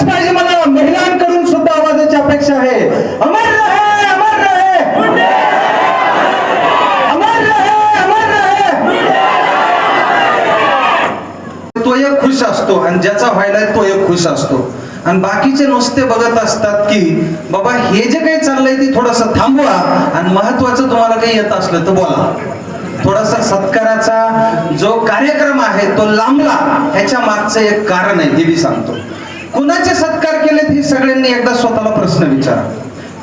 आवाज पाहिजे मला महिलांकडून सुद्धा आवाजाची अपेक्षा आहे. अमर रहे अमर रहे. अमर रहे अमर रहे. तो एक खुश असतो आणि ज्याचा व्हायला तो एक खुश असतो. आणि बाकीचे नुसते बघत असतात की बाबा हे जे काही चाललंय ते थोडस थांबवा आणि महत्वाचं तुम्हाला काही येत असलं तर बोला. थोडासा सत्काराचा जो कार्यक्रम आहे तो लांबला ह्याच्या मागचं एक कारण आहे हे मी सांगतो. कुणाचे सत्कार केलेत हे सगळ्यांनी एकदा स्वतःला प्रश्न विचारा.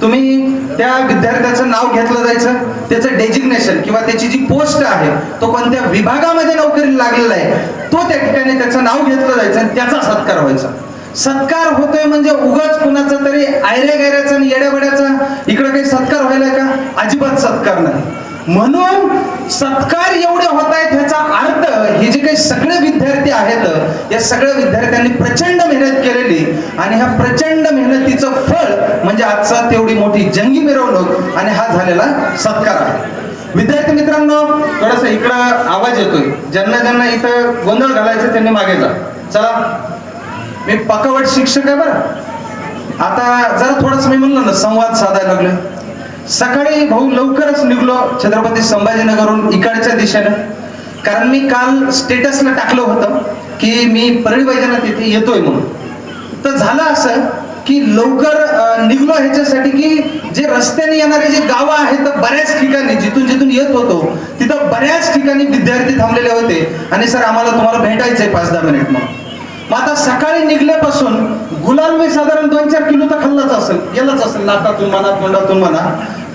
तुम्ही त्या विद्यार्थ्याचं नाव घेतलं जायचं त्याचं डेजिग्नेशन किंवा त्याची जी पोस्ट आहे तो कोणत्या विभागामध्ये नोकरी लागलेला आहे तो त्या ठिकाणी त्याचं नाव घेतलं जायचं आणि त्याचा सत्कार व्हायचा. सत्कार होतोय म्हणजे उगाच कुणाचा तरी आयऱ्या गैऱ्याचा आणि येड्याबड्याचा इकडे काही सत्कार व्हायला का? अजिबात सत्कार नाही. म्हणून सत्कार एवढे होत आहेत ह्याचा अर्थ हे जे काही सगळे विद्यार्थी आहेत या सगळ्या विद्यार्थ्यांनी प्रचंड मेहनत केलेली आणि ह्या प्रचंड मेहनतीचं फळ म्हणजे आजचा तेवढी मोठी जंगी मिरवणूक आणि हा झालेला सत्कार आहे. विद्यार्थी मित्रांनो थोडस इकडं आवाज येतोय. ज्यांना ज्यांना इथं गोंधळ घालायचं त्यांनी मागे जा. चला. मी पकावट शिक्षक आहे बरं. आता जरा थोडस मी म्हणलं ना संवाद साधायला लागलं सकाळी भाऊ लवकरच निघलो छत्रपती संभाजीनगरहून इकडच्या दिशेनं. कारण मी काल स्टेटसला टाकलं होतं की मी परळी वैजनाथ तिथे येतोय म्हणून. तर झालं असं की लवकर निघलो ह्याच्यासाठी की जे रस्त्याने येणारे जे गावं आहेत तर बऱ्याच ठिकाणी जिथून जिथून येत होतो तिथं बऱ्याच ठिकाणी विद्यार्थी थांबलेले होते. आणि सर आम्हाला तुम्हाला भेटायचंय पाच दहा मिनिट मग मग आता सकाळी निघल्यापासून गुलाल मी साधारण दोन चार किलो तर खाल्लाच असेल गेलाच असेल नाकातून म्हणा तोंडातून म्हणा.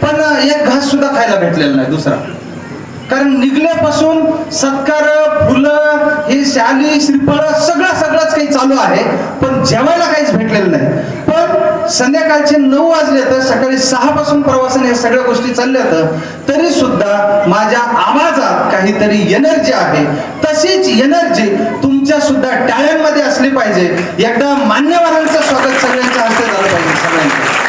पण एक घास सुद्धा खायला भेटलेला नाही दुसरा. कारण निघल्यापासून सत्कार फुलं हे शाली श्रीफळ सगळं सगळंच काही चालू आहे पण जेवायला काहीच भेटलेलं नाही. संध्याकाळचे नऊ वाजले तर सकाळी सहा पासून प्रवासाने या सगळ्या गोष्टी चालल्या तर तरी सुद्धा माझ्या आवाजात काहीतरी एनर्जी आहे. तशीच एनर्जी तुमच्या सुद्धा टाळ्यांमध्ये असली पाहिजे. एकदा मान्यवरांचं स्वागत सगळ्यांच्या हस्ते झालं पाहिजे सगळ्यांचं.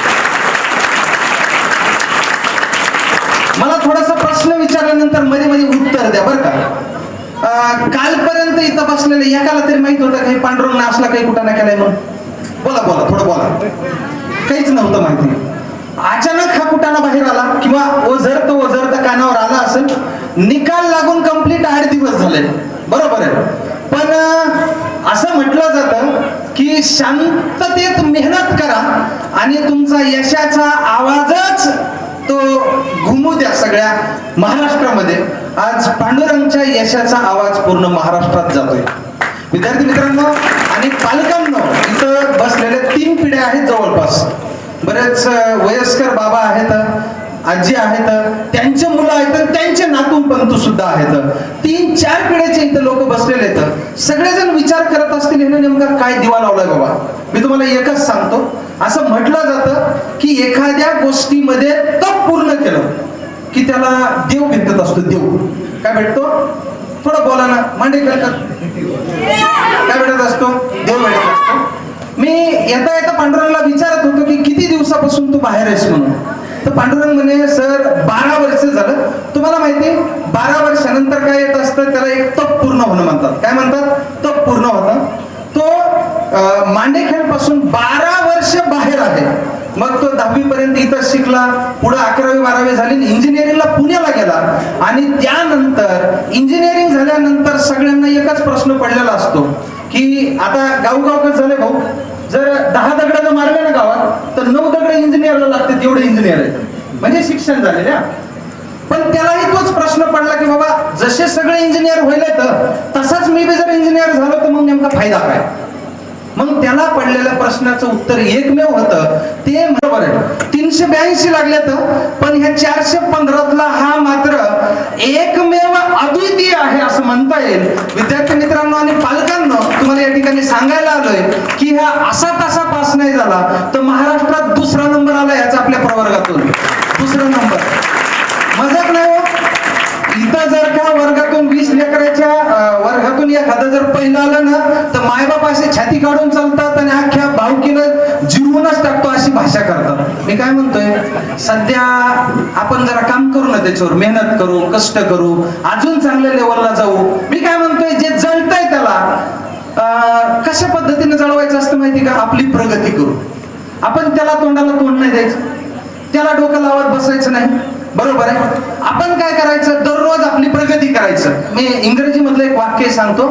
मला थोडासा प्रश्न विचारल्यानंतरमध्ये मध्ये उत्तर द्या बरं का. कालपर्यंत इथं बसलेले एकाला तरी माहीत होतं काही पांडुरंग असला काही कुठं ना केलाय म्हणून. बोला बोला थोडं बोला. काहीच नव्हतं माहिती. अचानक हा कुटाणा बाहेर आला किंवा ओझर तो ओझर कानावर आला असेल निकाल लागून कंप्लीट आठ दिवस झाले. बरोबर आहे. पण असं म्हटलं जातं की शांततेत मेहनत करा आणि तुमचा यशाचा आवाजच तो घुमू द्या सगळ्या महाराष्ट्रामध्ये. आज पांडुरंगच्या यशाचा आवाज पूर्ण महाराष्ट्रात जातोय. विद्यार्थी मित्रांनो आणि पालकांनो इथं बसलेल्या तीन पिढ्या आहेत जवळपास. बरेच वयस्कर बाबा आहेत आजी आहेत त्यांचे मुलं आहेत त्यांचे नातू पंतू सुद्धा आहेत. तीन चार पिढ्याचे इथं लोक बसलेले आहेत. सगळेजण विचार करत असतील हे नेमका काय दिवा लावलाय बाबा? मी तुम्हाला एकच सांगतो. असं म्हटलं जातं की एखाद्या गोष्टीमध्ये तप पूर्ण केलं की त्याला देव भेटत असतो देव. काय भेटतो? थोडं बोला ना मांडे करतात काय भेटत असतो? देव भेटत असतो. मी येता येता पांडुरंगला विचारत होतो की किती दिवसापासून तू बाहेर आहेस म्हणून. तर पांडुरंग म्हणे सर बारा वर्ष झालं. तुम्हाला माहिती बारा वर्षानंतर काय येत असतं त्याला एक तप पूर्ण होणं म्हणतात. काय म्हणतात? तप पूर्ण होतं. तो मांडेखेडपासून बारा वर्ष बाहेर आहे. मग तो दहावी पर्यंत इथं शिकला पुढे अकरावी बारावी झाली इंजिनिअरिंगला पुण्याला गेला. आणि त्यानंतर इंजिनिअरिंग झाल्यानंतर सगळ्यांना एकच प्रश्न पडलेला असतो की आता गावगाव कसं झालं भाऊ. जर दहा दगड जर मारले ना गावात तर नऊ दगड इंजिनिअरला लागते तेवढे इंजिनियर आहेत. म्हणजे शिक्षण झालेल्या पण त्यालाही तोच प्रश्न पडला की बाबा जसे सगळे इंजिनियर व्हायला तर तसाच मी बी जर इंजिनियर झालो तर मग नेमका फायदा काय? मग त्याला पडलेल्या प्रश्नाचं उत्तर एकमेव होतं. ते बरोबर आहे. तीनशे ब्याऐंशी लागले तर? पण ह्या चारशे पंधरातला हा मात्र एकमेव अद्वितीय आहे असं म्हणता येईल. विद्यार्थी मित्रांनो आणि पालकांना तुम्हाला या ठिकाणी सांगायला आलोय की हा असा तसा पास नाही झाला तर महाराष्ट्रात दुसरा नंबर आला याचा आपल्या प्रवर्गातून. दुसरा नंबर. मजाक नाही हो. इथं जर का वर्गातून वीस लेकराच्या वर्गातून एखादा जर पहिलं आलं ना तर मायबाप असे छाती काढून चालतात आणि अख्ख्या भावकीनं जिरवूनच टाकतो अशी भाषा करतात. मी काय म्हणतोय? सध्या आपण जरा काम करू ना त्याच्यावर मेहनत करू कष्ट करू अजून चांगल्या लेवलला जाऊ. मी काय म्हणतोय? जे जळतंय त्याला कशा पद्धतीने जळवायचं असतं माहिती का? आपली प्रगती करू. आपण त्याला तोंडाला तोंड नाही द्यायचं. त्याला डोकं लावत बसायचं नाही. बरोबर आहे? आपण काय करायचं? दररोज आपली प्रगती करायचं. मी इंग्रजी मधलं एक वाक्य सांगतो.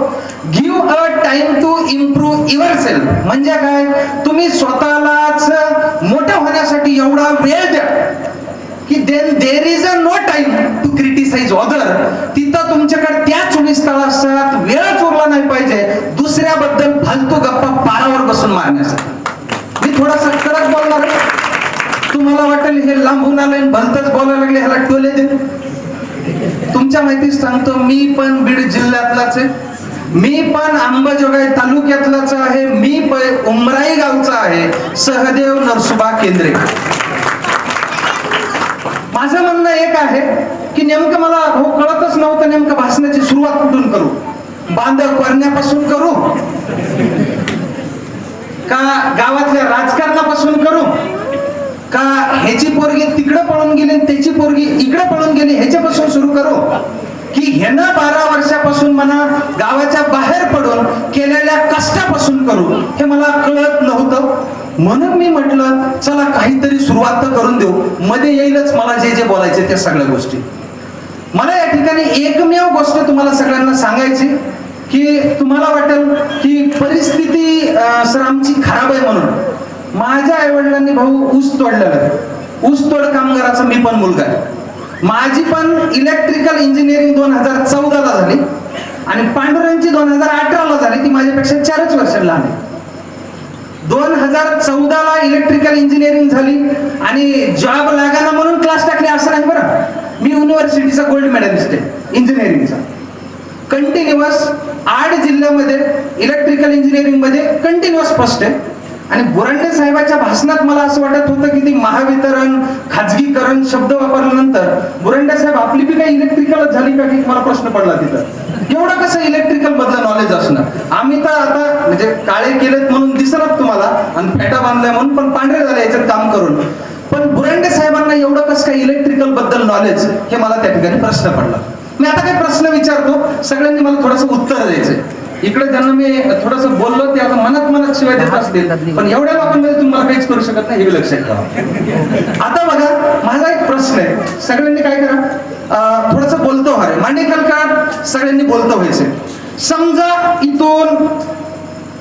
Give a time to improve your self म्हणजे काय? तुम्ही स्वतःलाच मोठं होण्यासाठी एवढा वेळ द्या. की then there is a no time to criticise other तिथं तुमच्याकडे त्या चोवीस असतात वेळच उरला नाही पाहिजे. दुसऱ्याबद्दल फालतू गप्पा पारावर बसून मारण्यासाठी. मी थोडासा कडक बोलणार आहे. तुम्हाला वाटेल हे लांबून आलंय भलतच बोलायला लागले ह्याला टोले दे तुमच्या माहितीच सांगतो मी पण बीड जिल्ह्यातलाच आहे. मी पण अंबाजोगाई तालुक्यातलाच आहे. मी पण उमराई गावचा आहे. सहदेव नरसुबा केंद्रे. माझं म्हणणं एक आहे की नेमकं मला हो कळतच नव्हतं नेमकं भाषणाची सुरुवात कुठून करू. बांधव करण्यापासून करू. का गावातल्या राजकारणापासून करू? का ह्याची पोरगी तिकडे पळून गेली त्याची पोरगी इकडे पळून गेली ह्याच्यापासून सुरू करू? की ह्यानं बारा वर्षापासून म्हणा गावाच्या बाहेर पडून केलेल्या कष्टापासून करू? हे मला कळत नव्हतं. म्हणून मी म्हटलं चला काहीतरी सुरुवात तर करून देऊ. मध्ये येईलच मला जे जे बोलायचे त्या सगळ्या गोष्टी. मला या ठिकाणी एकमेव गोष्ट तुम्हाला सगळ्यांना सांगायची की तुम्हाला वाटेल की परिस्थिती सर आमची खराब आहे म्हणून. माझ्या आईवडिलांनी भाऊ ऊस तोडलं ऊस तोड कामगाराचा मी पण मुलगा आहे. माझी पण इलेक्ट्रिकल इंजिनिअरिंग दोन हजार चौदाला झाली आणि पांडुरांची दोन हजार अठराला झाली. ती माझ्यापेक्षा चारच वर्ष लहान आहे. दोन हजार चौदाला इलेक्ट्रिकल इंजिनिअरिंग झाली आणि जॉब लागाना म्हणून क्लास टाकले असं नाही बरं. मी युनिव्हर्सिटीचा गोल्ड मेडलिस्ट आहे इंजिनिअरिंगचा कंटिन्युअस आठ जिल्ह्यामध्ये इलेक्ट्रिकल इंजिनिअरिंगमध्ये कंटिन्युअस फर्स्ट आहे. आणि बुरांडे साहेबाच्या भाषणात मला असं वाटत होतं की ती महावितरण खाजगीकरण शब्द वापरल्यानंतर बुरंडे साहेब आपली बी काही इलेक्ट्रिकल झाली का की मला प्रश्न पडला तिथं? एवढं कसं इलेक्ट्रिकल मधलं नॉलेज असणं आम्ही तर आता म्हणजे काळे केलेत म्हणून दिसणार तुम्हाला आणि फेटा बांधलाय म्हणून पण पांढरे झाले याच्यात काम करून. पण बुरंडे साहेबांना एवढं कसं काय इलेक्ट्रिकलबद्दल नॉलेज हे मला त्या ठिकाणी प्रश्न पडला. मी आता काही प्रश्न विचारतो सगळ्यांनी मला थोडंसं उत्तर द्यायचंय. इकडे त्यांना मी थोडस बोललो ते आता मनात मनात शिवाय देत असतील. पण एवढ्या लोकांमध्ये तुम्हाला काहीच करू शकत नाही हे लक्षात ठेवा. आता बघा माझा एक प्रश्न आहे. सगळ्यांनी काय करा? थोडस बोलतो अरे मांडेकल काळात सगळ्यांनी बोलतो व्हायचे. समजा इथून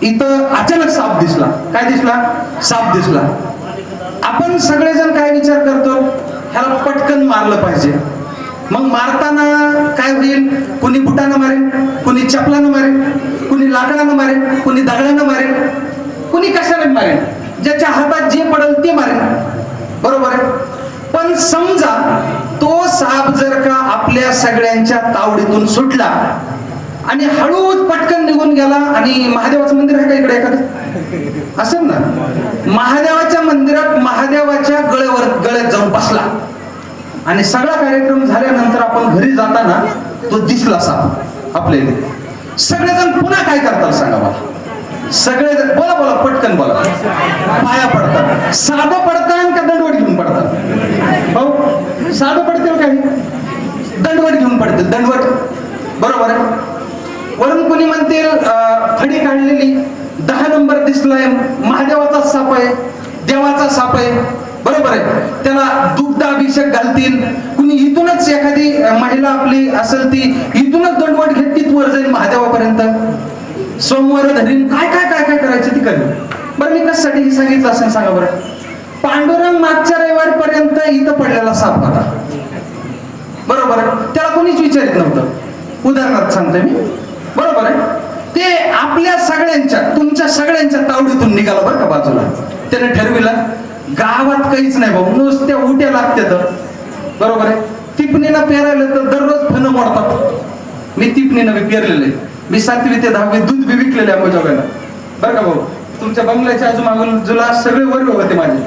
इथं अचानक साप दिसला. काय दिसला? साप दिसला. आपण सगळेजण काय विचार करतो? ह्याला पटकन मारलं पाहिजे. मग मारताना काय होईल? कुणी बुटानं मारेल कुणी चपलानं मारेल कुणी लाकडानं मारेल कुणी दगडानं मारेल कुणी कशाने मारेल ज्याच्या हातात जे पडेल ते मारेल बरोबर आहे? पण समजा तो साप जर का आपल्या सगळ्यांच्या तावडीतून सुटला आणि हळूच पटकन निघून गेला आणि महादेवाचं मंदिर आहे का इकडे एखादं? असेल ना? महादेवाच्या मंदिरात महादेवाच्या गळ्यावर गळ्यात जाऊन बसला. आणि सगळा कार्यक्रम झाल्यानंतर आपण घरी जाताना तो दिसला साप आपल्याला. सगळेजण पुन्हा काय करतात सांगा मला? सगळेजण बोला बोला पटकन बोला. पाया पडतात. साधं पडतात का दंडवट घेऊन पडतात. भाऊ साधं पडतील काही? दंडवट घेऊन पडतील. दंडवट. बरोबर आहे? वरून कोणी म्हणतील अं, फडी काढलेली दहा नंबर दिसलाय महादेवाचा साप आहे देवाचा साप आहे. बरोबर आहे. त्याला दुग्धाभिषेक घालतील. कुणी इथूनच एखादी महिला आपली असेल ती इथूनच दंडवट घेत तिथवर जाईल महादेवापर्यंत. सोमवार धरीन. काय काय काय काय करायचं ती करेल बरं मी कशासाठी हे सांगितलं असं सांगा बरं. पांडुरंग मागच्या रविवारपर्यंत इथं पडलेला साप होता. बरोबर आहे. त्याला कोणीच विचारित नव्हतं. उदाहरणार्थ सांगतोय मी. बरोबर आहे. ते आपल्या सगळ्यांच्या तुमच्या सगळ्यांच्या तावडीतून निघाला बरं का बाजूला. त्याने ठरविलं गावात काहीच नाही भाऊ नुसत्या उट्या लागते तर. बरोबर आहे? टिपणीनं पेरायला तर दररोज फन मोडतात. मी तिपणीनं बी पेरलेले मी सातवी ते दहावी दूध बी विकलेले अंबाजोगाईला बरं का भाऊ? तुमच्या बंगल्याच्या आजूबाजूला जुला सगळे वर्ग होते माझे.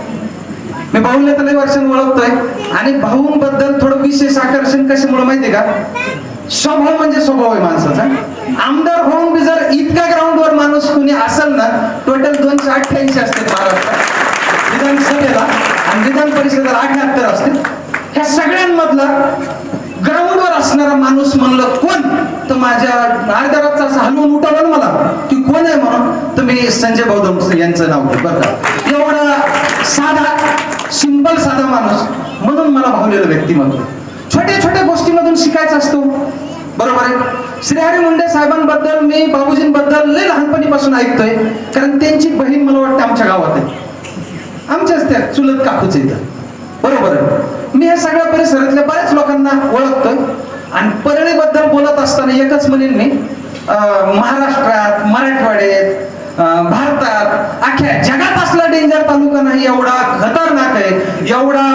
मी भाऊला तर लई वर्षांनी ओळखतोय. आणि भाऊंबद्दल थोडं विशेष आकर्षण कशामुळे माहितीये का? स्वभाव म्हणजे स्वभाव आहे माणसाचा. आमदार होऊन बी जर इतक्या ग्राउंडवर माणूस कुणी असेल ना टोटल दोनशे अठ्ठ्याऐंशी असते महाराष्ट्रात. विधानसभेला आणि विधान परिषदेला अठ्याहत्तर असते ह्या सगळ्यांमधला ग्राउंडवर असणारा माणूस म्हणलं कोण? तर माझ्या अर्ध्या रातचा असं हलवून उठवलं मला की कोण आहे म्हणून? तर मी संजय बौद्धम यांचं नाव बरं का? एवढा साधा सिंपल साधा माणूस म्हणून मला भावलेलं व्यक्तिमत्व छोट्या छोट्या गोष्टीमधून शिकायचं असतो. बरोबर आहे? श्रीहरी मुंडे साहेबांबद्दल मी बाबूजींबद्दल लय लहानपणीपासून ऐकतोय कारण त्यांची बहीण मला वाटतं आमच्या गावात आहे. आमच्याच त्या चुलत काकूच इथं. बरोबर आहे. मी ह्या सगळ्या परिसरातल्या बऱ्याच लोकांना ओळखतोय. आणि परळीबद्दल बोलत असताना एकच म्हणेन मी महाराष्ट्रात मराठवाड्यात भारतात अख्ख्या जगात असला डेंजर तालुका नाही एवढा खतरनाक आहे एवढा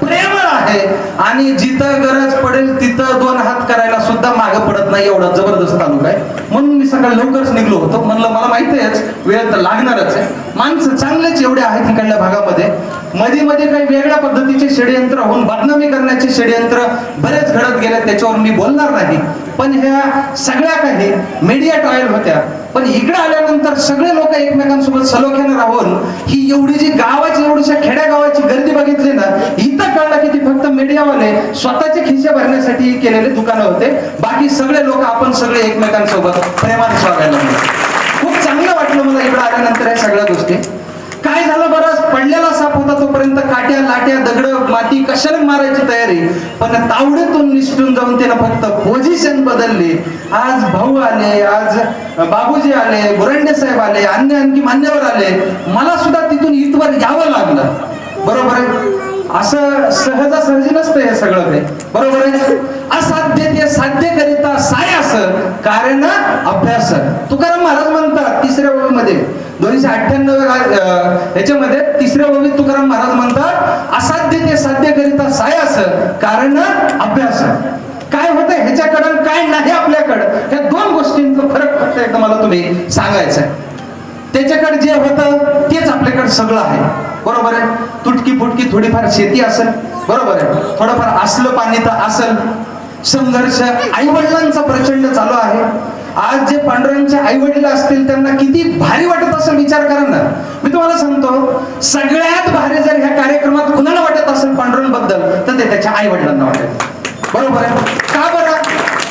प्रेमळ आहे. आणि जिथं गरज पडेल तिथं दोन हात करायला सुद्धा मागे पडत नाही एवढा जबरदस्त तालुका आहे. म्हणून मी सकाळी लवकरच निघलो होतो. म्हणलं मला माहिती आहेच वेळ तर लागणारच आहे. माणसं चांगलेच एवढे आहेत तिकडल्या भागामध्ये. मध्ये मध्ये काही वेगळ्या पद्धतीचे षडयंत्र होऊन बदनामी करण्याचे षडयंत्र बरेच घडत गेले त्याच्यावर मी बोलणार नाही. पण ह्या सगळ्या काही मीडिया ट्रायल होत्या. पण इकडे आल्यानंतर सगळे लोक एकमेकांसोबत सलोख्याने राहून ही एवढी जी गावाची एवढीशा खेड्यागावाची गर्दी बघितली ना इथं कळलं की ती फक्त मीडियावाले स्वतःचे खिसे भरण्यासाठी केलेले दुकानं होते. बाकी सगळे लोक आपण सगळे एकमेकांसोबत प्रेमाने वागायला खूप चांगलं वाटलं मला इकडे आल्यानंतर या सगळ्या गोष्टी. काय झालं बरं? पडलेला साप होता तोपर्यंत काट्या लाट्या दगड माती कशाला मारायची तयारी? पण तावडीतून निसटून जाऊन त्यानं फक्त पोझिशन बदलली. आज भाऊ आले आज बाबूजी आले बुरंडे साहेब आले अन्य आणखी मान्यवर आले. मला सुद्धा तिथून इथवर यावं लागलं. बरोबर आहे? असं सहजासहजी नसतं हे सगळं ते. बरोबर आहे? असाध्य ते साध्य करिता साय असं कारण अभ्यास. तुकाराम महाराज म्हणतात तिसऱ्या ओळीमध्ये. दोनशे अठ्ठ्याण्णव ह्याच्यामध्ये तिसऱ्या ओळीत तुकाराम महाराज म्हणतात असाध्य ते साध्य करिता साय असं कारण अभ्यास. काय होतं ह्याच्याकडं काय नाही आपल्याकडं? ह्या दोन गोष्टींचा फरक फक्त एकदा मला तुम्ही सांगायचं आहे त्याच्याकडे जे होतं तेच आपल्याकडे सगळं आहे. बरोबर आहे? तुटकी फुटकी थोडीफार शेती असेल बरोबर आहे? थोडंफार असलं पाणी तर असेल. संघर्ष आई वडिलांचा प्रचंड चालू आहे. आज जे पांडुरंगचे आई वडील असतील त्यांना किती भारी वाटत असेल विचार करा ना. मी तुम्हाला सांगतो सगळ्यात भारी जर ह्या कार्यक्रमात कुणाला वाटत असेल पांडुरंगबद्दल तर ते त्याच्या आई वडिलांना वाटेल. बरोबर आहे का बरं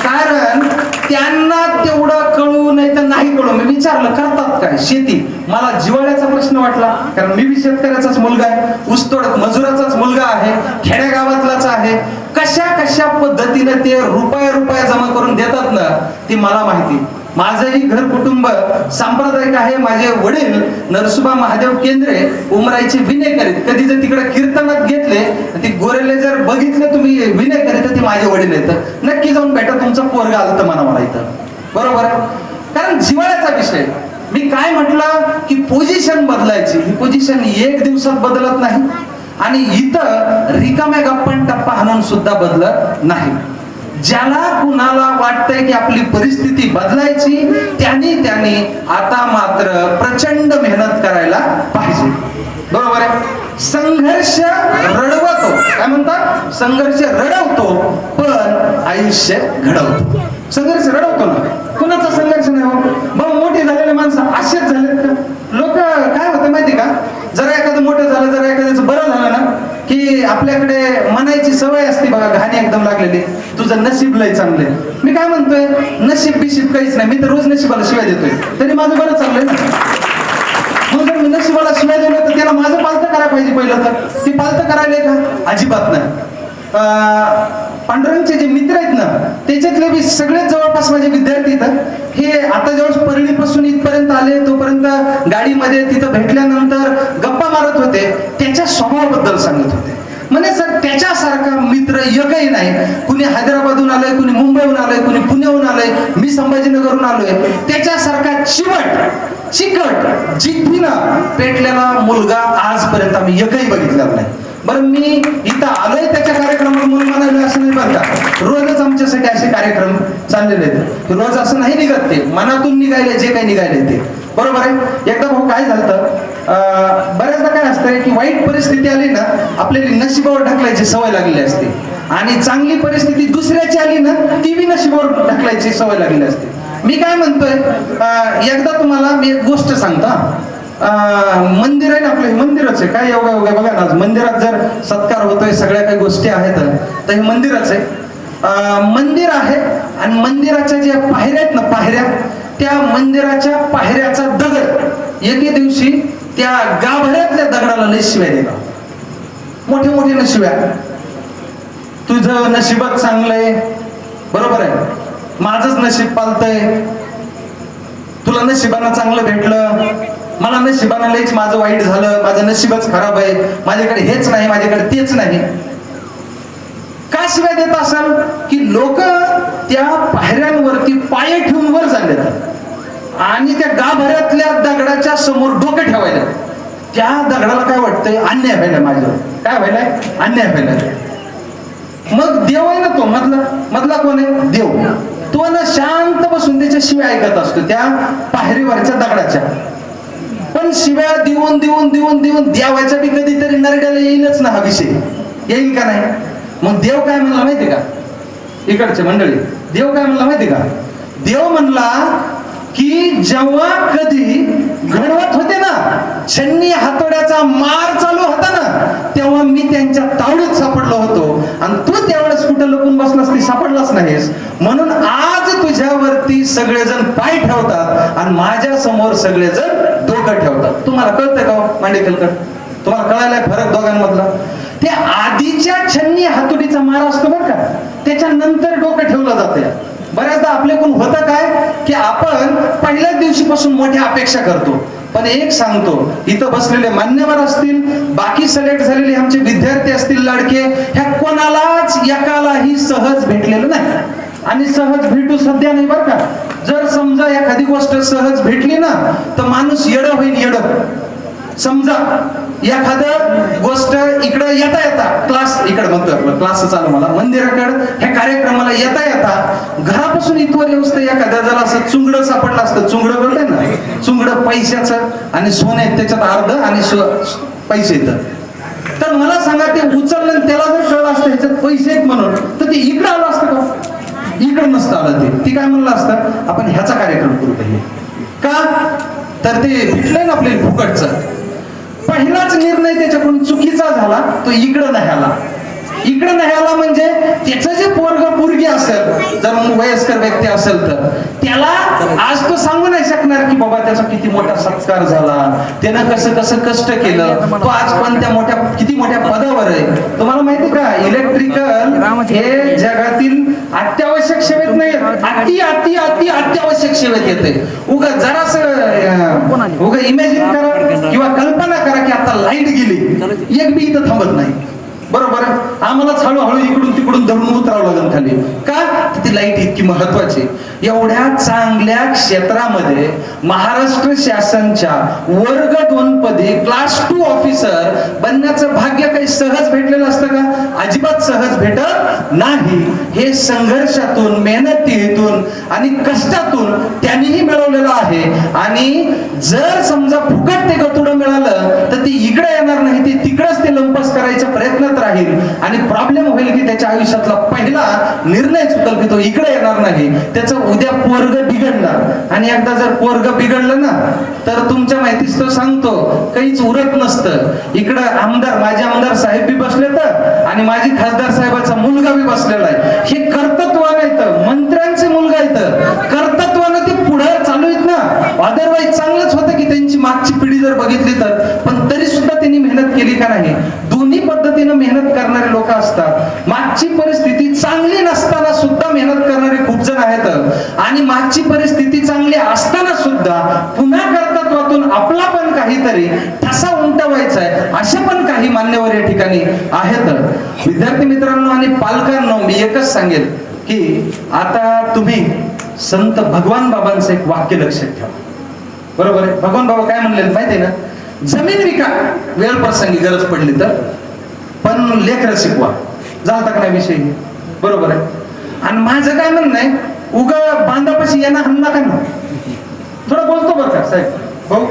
कारण त्यांना तेवढं कळू नाही तर मी विचारलं करतात काय? शेती? मला जिवाळ्याचा प्रश्न वाटला कारण मी बी शेतकऱ्याचाच मुलगा आहे. ऊसतोड मजुराचाच मुलगा आहे. खेड्यागावातलाच आहे. कशा कशा पद्धतीने ते रुपया रुपया जमा करून देतात ना ती मला माहिती. माझंही घर कुटुंब सांप्रदायिक आहे. माझे वडील नरसुबा महादेव केंद्रे उमराईचे विनय करीत कधी जर तिकडे कीर्तनात घेतले ती गोरेले जर बघितले तुम्ही विनय करीत तर ती माझे वडील येत नक्की जाऊन बेटा तुमचा पोरगा आलं तर मला मला इथं. बरोबर? आहे कारण जिवाळ्याचा विषय. मी काय म्हटलं? की पोझिशन बदलायची. ही पोझिशन एक दिवसात बदलत नाही. आणि इथं रिकाम्या गप्पन टप्पा हाणून सुद्धा बदलत नाही. ज्याला कुणाला वाटतंय की आपली परिस्थिती बदलायची त्यांनी त्यांनी आता मात्र प्रचंड मेहनत करायला पाहिजे. बरोबर आहे? संघर्ष रडवतो. काय म्हणतात? संघर्ष रडवतो पण आयुष्य घडवतो. संघर्ष रडवतो ना कुणाचा संघर्ष नाही हो? भाऊ मोठी झालेले माणसं आश्चर्य झालेत का? लोक काय होतं माहिती का? जरा एखादं मोठं झालं जरा एखाद्याचं बरं झालं ना की आपल्याकडे मनायची सवय असते बघा घाणी एकदम लागलेली. तुझं नशीब लय चांगलंय. मी काय म्हणतोय? नशीब बिशीब काहीच नाही. मी तर रोज नशिबाला शिवाय देतोय. तरी माझं बरं चाललंय ना? जर मी नशिबाला शिवाय दिलं तर त्याला माझं पालतं करायला पाहिजे पहिलं तर. ती पालतं करायला का? अजिबात नाही. पांडुरंगचे जे मित्र आहेत ना त्याच्यातले बी सगळेच जवळपास माझे विद्यार्थी इथं. हे आता जवळ परळीपासून इथपर्यंत आले तोपर्यंत गाडीमध्ये तिथं भेटल्यानंतर गप्पा मारत होते. त्याच्या स्वभावाबद्दल सांगत होते. म्हणजे सर त्याच्यासारखा मित्र एकही नाही. कुणी हैदराबादहून आलंय कुणी मुंबईहून आलंय कुणी पुण्याहून आलंय मी संभाजीनगरहून आलोय. त्याच्यासारखा चिवट चिकट जिद्दीनं पेटलेला मुलगा आजपर्यंत आम्ही एकही बघितला नाही. बरं मी इथं आलोय त्याच्या कार्यक्रमात म्हणून म्हणाले असं नाही बरं का? रोजच आमच्यासाठी असे कार्यक्रम चाललेले आहेत. रोज असं नाही निघत ते. मनातून निघायला जे काही निघायले ते. बरोबर आहे? एकदा भाऊ काय झालं बऱ्याचदा काय असतंय की वाईट परिस्थिती आली ना आपल्याला नशिबावर ढकलायची सवय लागलेली असते. आणि चांगली परिस्थिती दुसऱ्याची आली ना ती बी नशिबावर ढकलायची सवय लागलेली असते. मी काय म्हणतोय? एकदा तुम्हाला मी एक गोष्ट सांगतो मंदिर आहे ना आपलं हे मंदिरच आहे. काय योगा योगा बघा ना मंदिरात जर सत्कार होतोय सगळ्या काही गोष्टी आहेत तर हे मंदिरच आहे. मंदिर आहे आणि मंदिराच्या ज्या पायऱ्या आहेत ना पायऱ्या त्या मंदिराच्या पायऱ्याचा दगड. एके दिवशी त्या गाभऱ्यातल्या दगडाला लय शिव्या दिला मोठे मोठे नशिव्या तुझं नशिबात चांगलंय. बरोबर आहे. माझंच नशीब पालतय. तुला नशिबानं चांगलं भेटलं. मला नशिबानं लईच माझं वाईट झालं माझं नशीबच खराब आहे माझ्याकडे हेच नाही माझ्याकडे तेच नाही. का शिवाय देत असाल की लोक त्या पायऱ्यांवरती पाय ठेवून वर झाले आणि त्या गाभऱ्यातल्या दगडाच्या समोर डोकं ठेवायला. त्या दगडाला काय वाटतंय? अन्याय व्हायला माझ्यावर. काय व्हायलाय? अन्याय व्हायला. मग देव आहे ना तो मधला? मधला कोण आहे? देव. तो ना शांत बसून त्याच्या ऐकत असतो त्या पायरीवरच्या दगडाच्या. पण शिव्या देऊन देऊन देऊन देऊन द्यावायचा बी कधीतरी नरड्याला येईलच ना हा विषय येईल का नाही? मग देव काय म्हणला माहिती का? इकडचे मंडळी देव काय म्हणला माहिती का? देव म्हणला की जेव्हा कधी घडवत होते ना छन्नी हातोड्याचा मार चालू होता ना तेव्हा मी त्यांच्या तावडीत सापडलो होतो. आणि तू त्यावेळेस कुठं लपून बसलास ती सापडलाच नाहीस. म्हणून आज तुझ्यावरती सगळेजण पाय ठेवतात आणि माझ्यासमोर सगळेजण डोकं ठेवतात. तुम्हाला कळतंय का हो, मांडेकलकर तुम्हाला कळायला फरक दोघांमधला? ते आधीच्या छन्नी हातोडीचा मार असतो बरं का. त्याच्यानंतर डोकं ठेवलं जाते बऱ्याचदा आपल्याकडून होतं काय की आपण पहिल्याच दिवशीपासून मोठ्या अपेक्षा करतो. पण एक सांगतो इथं बसलेले मान्यवर असतील बाकी सिलेक्ट झालेले आमचे विद्यार्थी असतील लाडके ह्या कोणालाच एकालाही सहज भेटलेलं नाही. आणि सहज भेटू सध्या नाही बरं का. जर समजा एखादी गोष्ट सहज भेटली ना तर माणूस येड होईल येड. समजा एखादं गोष्ट इकडं येता येता क्लास इकडे म्हणतो आपलं क्लास चालू मला मंदिराकडे ह्या कार्यक्रमाला येता येता घरापासून इथवर असतं एखाद्या जर असं चुंगड सापडलं असतं. चुंगड कळतंय ना चुंगड पैशाचं आणि सोने त्याच्यात अर्ध आणि पैसे येतं. तर मला सांगा ते उचललं त्याला जर कळलं असतं ह्याच्यात पैसे आहेत म्हणून तर ते इकडं आलं असतं का? इकडं नसतं आलं ते. ती काय म्हणलं असतं? आपण ह्याचा कार्यक्रम करू पाहिजे का? तर ते भेटलंय ना आपले फुकटचं. पहिलाच निर्णय त्याच्याकडून चुकीचा झाला तो इकडं नाही आला इकडं नाही आला म्हणजे त्याचं जे पोरग पोरगी असेल जर वयस्कर व्यक्ती असेल तर. त्याला आज तो सांगू नाही शकणार की बाबा त्याचा किती मोठा सत्कार झाला त्यानं कसं कसं कष्ट केलं तो आज पण त्या मोठ्या किती मोठ्या पदावर आहे. तुम्हाला माहिती का? इलेक्ट्रिकल हे जगातील अत्यावश्यक सेवेत नाही अति अति अति अत्यावश्यक सेवेत येते. उगा जरास उगा इमॅजिन करा किंवा कल्पना करा की आता लाइट गेली. एक बी इथं थांबत नाही. बरोबर? आहे? आम्हालाच हळूहळू इकडून तिकडून धरून उतरावं लागेल खाली. का ती लाइट इतकी महत्वाची. एवढ्या चांगल्या क्षेत्रामध्ये महाराष्ट्र शासनच्या वर्ग दोन पदे क्लास टू ऑफिसर बनण्याचं भाग्य काही सहज भेटलेलं असतं का? अजिबात सहज भेटत नाही. हे संघर्षातून मेहनतीतून आणि कष्टातून त्यांनीही मिळवलेलं आहे. आणि जर समजा फुकट ते गतुडं मिळालं तर ते इकडे येणार नाही ते तिकडच ते लंपस करायच्या प्रयत्नात राहील आणि प्रॉब्लेम होईल की त्याच्या आयुष्यातला पहिला निर्णय चुकल की तो इकडे येणार नाही त्याचं उद्या पोरग बिघडणार. आणि एकदा जर पोरग बिघडलं ना तर तुमच्या माहितीच तो सांगतो काहीच उरत नसतं. इकडं आमदार माझे आमदार साहेब बी बसले तर आणि माझी खासदार साहेबाचा मुलगा बी बसलेला आहे. हे कर्तृत्वानं येतं मंत्र्यांचे मुलगा येतं. कर्तत्वानं ते पुढे चालू आहेत ना. अदरवाईज चांगलंच होतं की त्यांची मागची पिढी जर बघितली तर. पण तरी सुद्धा त्यांनी मेहनत केली का नाही? दोन्ही पद्धतीनं मेहनत करणारे लोक असतात. मागची परिस्थिती चांगली नसताना सुद्धा मेहनत करणारे खूप जण आहेत. आणि मागची परिस्थिती चांगली असताना सुद्धा पुन्हा कर्तत्वातून आपला पण काहीतरी ठसा उमटवायचा आहे असे पण काही मान्यवर या ठिकाणी आहेत. विद्यार्थी मित्रांनो आणि पालकांनो मी एकच सांगेल की आता तुम्ही संत भगवान बाबांचं एक वाक्य लक्षात ठेवा. बरोबर आहे? भगवान बाबा काय म्हणले माहिती आहे ना? जमीन विका वेळ प्रसंगी गरज पडली तर? पण लेकर शिकवा. झालता का नाही विषय? बरोबर आहे. आणि माझं काय म्हणणं आहे उग बांधापाशी येणं हन्ना का ना थोडं बोलतो बरं का साहेब. हो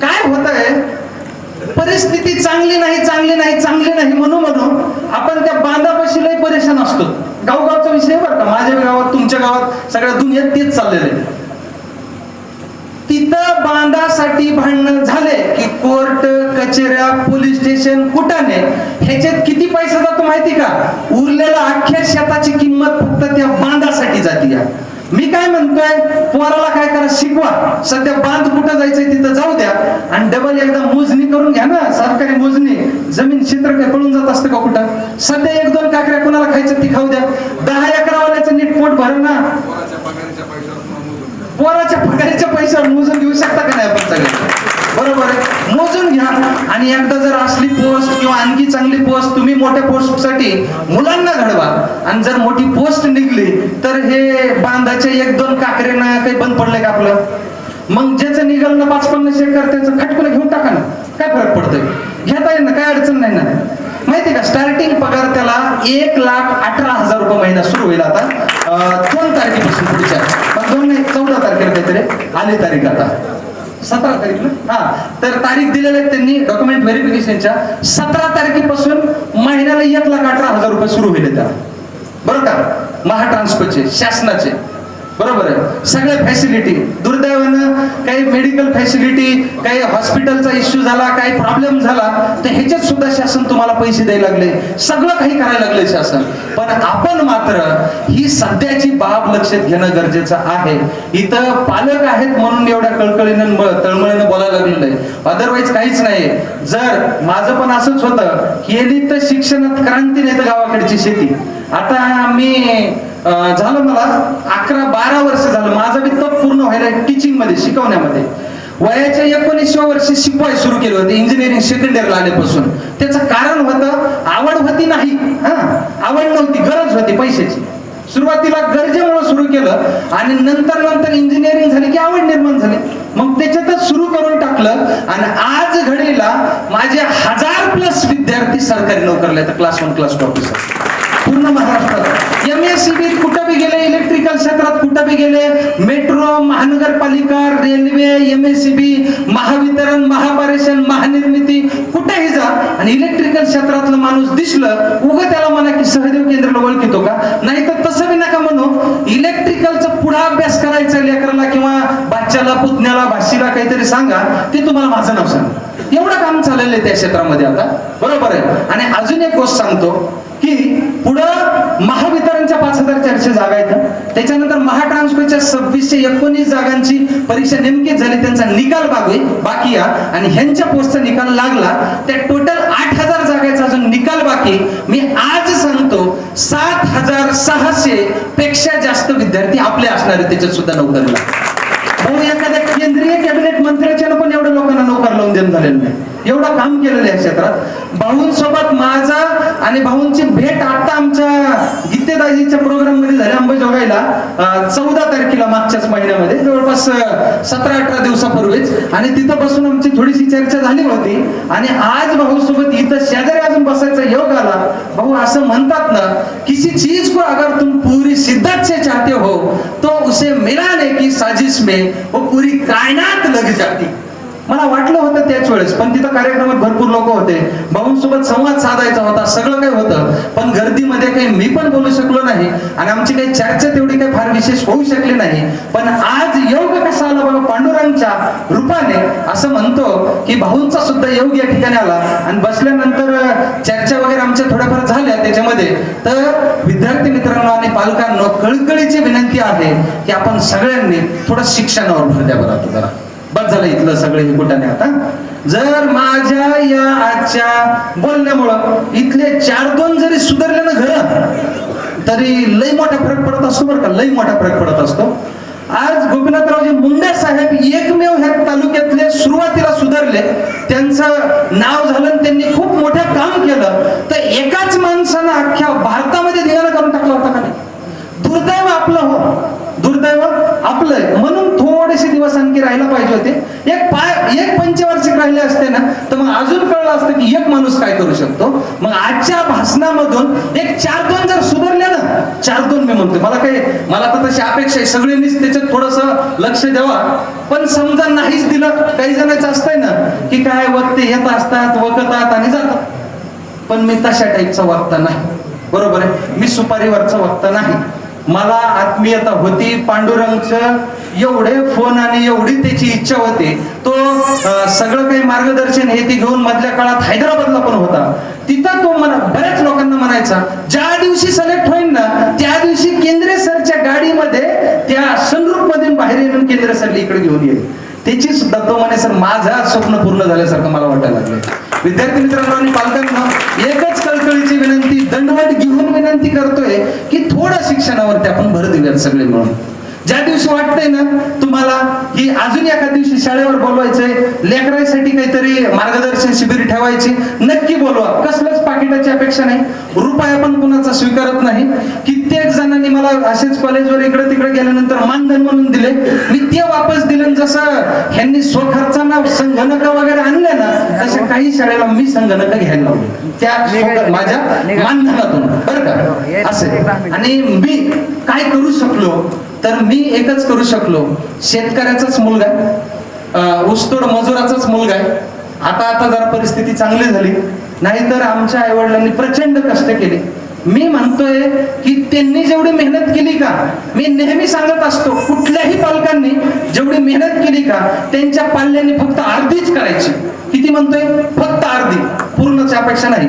काय होत आहे परिस्थिती चांगली नाही चांगली नाही चांगली नाही म्हणून म्हणून आपण त्या बांधापाशी लय परेशान असतो. गावगावचा विषय बरं का. माझ्या गावात तुमच्या गावात सगळ्या दुनियेत तेच चाललेलं आहे. तिथं बांधासाठी भांडण झाले की कोर्ट कचेऱ्या पोलीस स्टेशन कुठाने ह्याच्यात किती पैसा जातो माहिती का? उरलेला अख्ख्या शेताची किंमत फक्त त्या बांधासाठी जाते या. मी काय म्हणतोय? पोराला काय करा शिकवा. सध्या बांध कुठं जायचंय तिथं जाऊ द्या. आणि डबल एकदा मोजणी करून घ्या ना सरकारी मोजणी. जमीन क्षेत्र काय पळून जात असतं का कुठं? सध्या एक दोन काकऱ्या कोणाला खायचं ती खाऊ द्या. दहा एकरावाल्याचं नीट पोट भर ना. पोराच्या पगाराच्या पैशावर मोजून पगारीच्या पैशावर मोजून घेऊ शकता का नाही आपण सगळे? बरोबर आहे. मोजून घ्या. आणि एकदा जर असली पोस्ट किंवा आणखी चांगली पोस्ट तुम्ही मोठ्या पोस्टसाठी मुलांना घडवा. आणि जर मोठी पोस्ट निघली तर हे बांधाचे एक दोन काकरेनं काही बंद पडले का आपलं? मग ज्याचं निघाल ना पाच पन्नास एकर त्याचं खटकुला घेऊन टाका ना. काय फरक पडतोय? घेता येईल ना काय अडचण नाही ना. माहिती का? स्टार्टिंग पगार त्याला एक लाख अठरा हजार रुपये महिना सुरू होईल आता. दोन तारखेपासून पुढच्या पण दोन नाही चौदा तारखेला काहीतरी आली तारीख आता. सतरा तारीख हा. तर तारीख दिलेल्या आहेत त्यांनी डॉक्युमेंट व्हेरिफिकेशनच्या सतरा तारखेपासून महिन्याला एक लाख अठरा हजार रुपये सुरू होईल त्याला. बरं का? महाट्रान्सफरचे शासनाचे. बरोबर आहे. सगळ्या फॅसिलिटी दुर्दैवानं काही मेडिकल फॅसिलिटी काही हॉस्पिटलचा इश्यू झाला काही प्रॉब्लेम झाला तर ह्याच्यात सुद्धा शासन तुम्हाला पैसे द्यायला लागले. सगळं काही करायला लागले शासन. पण आपण मात्र ही सध्याची बाब लक्षात घेणं गरजेचं आहे. इथं पालक आहेत म्हणून एवढ्या कळकळीनं तळमळीनं बोलायला लागलेलं आहे. अदरवाईज काहीच नाही जर माझं पण असंच होतं की तर शिक्षणात क्रांती नाही तर गावाकडची शेती. आता मी झालं मला अकरा बारा वर्ष झालं. माझा बी तप पूर्ण व्हायला टीचिंगमध्ये शिकवण्यामध्ये. वयाच्या एकोणीसव्या वर्षी शिकवाय सुरू केलं होतं इंजिनिअरिंग सेकंड इयरला आल्यापासून. त्याचं कारण होतं आवड होती नाही. हा? आवड नव्हती गरज होती पैशाची. सुरुवातीला गरजेमुळे सुरू केलं आणि नंतर नंतर इंजिनिअरिंग झाली की आवड निर्माण झाली. मग त्याच्यातच सुरू करून टाकलं आणि आज घडीला माझे हजार प्लस विद्यार्थी सरकारी नोकरला आहेत class one class two officer पूर्ण महाराष्ट्रात एम एस सी बी कुठं बी गेले इलेक्ट्रिकल क्षेत्रात कुठं बी गेले मेट्रो महानगरपालिका railway M S C B Mahavitaran महापारेषण महानिर्मिती कुठेही जा. आणि इलेक्ट्रिकल क्षेत्रातलं माणूस दिसलं उगं त्याला म्हणा की सहदेव केंद्राला ओळखितो का? नाही तर तसं बी नका म्हणू. इलेक्ट्रिकलचा पुढा अभ्यास करायचा लेकराला किंवा बाच्याला पुतण्याला भाषीला काहीतरी सांगा ते तुम्हाला माझं नाव सांगा एवढं काम चाललेलं आहे त्या क्षेत्रामध्ये आता. बरोबर आहे. आणि अजून एक गोष्ट सांगतो की पुढं महावितरणच्या पाच हजार चारशे जागा आहेत त्याच्यानंतर महाट्रान्सकोच्या सव्वीसशे एकोणीस जागांची परीक्षा नेमकीच झाली त्यांचा निकाल बाकी बाकी या आणि ह्यांच्या पोस्टचा निकाल लागला त्या टोटल आठ हजार जागांचा अजून निकाल बाकी मी आज सांगतो सात हजार सहाशे पेक्षा जास्त विद्यार्थी आपले असणार आहेत त्याच्यात सुद्धा नोकरीला. भाऊ एखाद्या केंद्रीय कॅबिनेट मंत्र्याच्या पण एवढ्या लोकांना नोकर लावून देणं झालेलं नाही. एवढं काम केलेलं आहे या क्षेत्रात. भाऊंसोबत माझा आणि भाऊंची भेट आता आमच्या गीतेदाजीच्या प्रोग्राममध्ये झाली अंबेजोगाईला चौदा तारखेला मागच्याच महिन्यामध्ये जवळपास सतरा अठरा दिवसापूर्वीच. आणि तिथं बसून आमची थोडीशी चर्चा झाली होती. आणि आज भाऊ सोबत इथं शेजारी अजून बसायचा योग आला. भाऊ असं म्हणतात ना किसी चीज को अगर तुम पूरी शिद्दत से चाहते हो तो उसे मिलाने की साजिश में वो पूरी कायनात लग जाती. मला वाटलं होतं त्याच वेळेस पण तिथं कार्यक्रमात भरपूर लोक होते. भाऊंसोबत संवाद साधायचा होता सगळं काही होतं पण गर्दीमध्ये काही मी पण बोलू शकलो नाही आणि आमची काही चर्चा तेवढी काही फार विशेष होऊ शकली नाही. पण आज योग कसा आला बाबा पांडुरंगच्या रूपाने असं म्हणतो की भाऊंचा सुद्धा योग या ठिकाणी आला. आणि बसल्यानंतर चर्चा वगैरे आमच्या थोड्याफार झाल्या त्याच्यामध्ये. तर विद्यार्थी मित्रांनो आणि पालकांनो कळकळीची विनंती आहे की आपण सगळ्यांनी थोडं शिक्षणावर भर द्या बरं जरा. बस झालं इथलं सगळं हे कुठाने आता. जर माझ्या या आजच्या बोलण्यामुळं इथले चार दोन जरी सुधारले ना घर तरी लई मोठा फरक पडत असतो बरं का लई मोठा फरक पडत असतो. आज गोपीनाथरावजी मुंडे साहेब एकमेव ह्या तालुक्यातले सुरुवातीला सुधारले त्यांचं नाव झालं आणि त्यांनी खूप मोठं काम केलं तर एकाच माणसानं अख्ख्या भारतामध्ये धिगाणा करून टाकला होता का नाही? दुर्दैव आपलं हो दुर्दैव आपलं म्हणून थोडेसे दिवस आणखी राहायला पाहिजे होते. एक पाय एक पंचवार्षिक राहिले असते ना तर मग अजून कळलं असतं की एक माणूस काय करू शकतो. मग आजच्या भाषणामधून एक चार दोन जर सुधारले ना चार दोन मी म्हणतो मला काही मला तर तशी अपेक्षा आहे. सगळ्यांनीच त्याच्यात थोडस लक्ष द्यावा. पण समजा नाहीच दिलं काही जणांचं असतंय ना की काय वक्ते येत असतात वकतात आणि जातात. पण मी तशा टाईपचा वक्ता नाही. बरोबर आहे? मी सुपारीवरचा वक्ता नाही. मला आत्मीयता होती पांडुरंगचं एवढे फोन आणि एवढी त्याची इच्छा होती. तो सगळं काही मार्गदर्शन हे ती घेऊन मधल्या काळात हैदराबादला पण होता. तिथं तो मला बऱ्याच लोकांना म्हणायचा ज्या दिवशी सिलेक्ट होईल ना त्या दिवशी केंद्र सरच्या गाडीमध्ये त्या संरुपमध्ये बाहेर येऊन केंद्र सरली इकडे घेऊन येईल. त्याची सुद्धा तो म्हणे सर माझा स्वप्न पूर्ण झाल्यासारखं मला वाटायला लागलं विद्यार्थी मित्रांनो आणि पालकांना एकच कळकळीची विनंती दंडवट घेऊन विनंती करतोय की थोडं शिक्षणावरती आपण भर देऊयात सगळे मिळून. ज्या दिवशी वाटतंय ना तुम्हाला की अजून एका दिवशी शाळेवर बोलवायचंय लेकरांसाठी काहीतरी मार्गदर्शन शिबिर ठेवायची नक्की बोलवा. कसलंच पाकिटाची अपेक्षा नाही. रुपया पण कुणाचा स्वीकारत नाही. कित्येक जणांनी मला असेच कॉलेजवर इकडे तिकडे गेल्यानंतर मानधन म्हणून दिले. मी ते वापस दिले जसं ह्यांनी स्वखर्चानं संगणक वगैरे आणले ना तसे काही शाळेला मी संगणक घ्यायला लावले. त्या माझ्या मानधनातून. बरं का? असे. आणि मी काय करू शकलो? तर मी एकच करू शकलो. शेतकऱ्याचाच मुलगा आहे. ऊसतोड मजुराचाच मुलगा आहे. आता आता जरा परिस्थिती चांगली झाली. नाहीतर आमच्या आईवडिलांनी प्रचंड कष्ट केले. मी म्हणतोय की त्यांनी जेवढी मेहनत केली का मी नेहमी सांगत असतो कुठल्याही पालकांनी जेवढी मेहनत केली का त्यांच्या पाल्यांनी फक्त अर्धीच करायची. किती म्हणतोय? फक्त अर्धी. पूर्णची अपेक्षा नाही.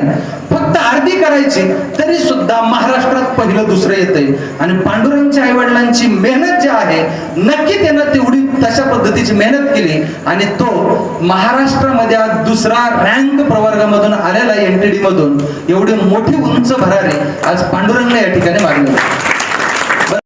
फक्त करायची तरी सुद्धा महाराष्ट्रात पहिलं दुसरं येतंय. आणि पांडुरंगच्या आई वडिलांची मेहनत जी आहे नक्की त्यानं तेवढी तशा पद्धतीची मेहनत केली. आणि तो महाराष्ट्रामध्ये आज दुसरा रँक प्रवर्गामधून आलेला एनटीडी मधून. एवढी मोठी उंच भरारी आज पांडुरंग या ठिकाणी मागणी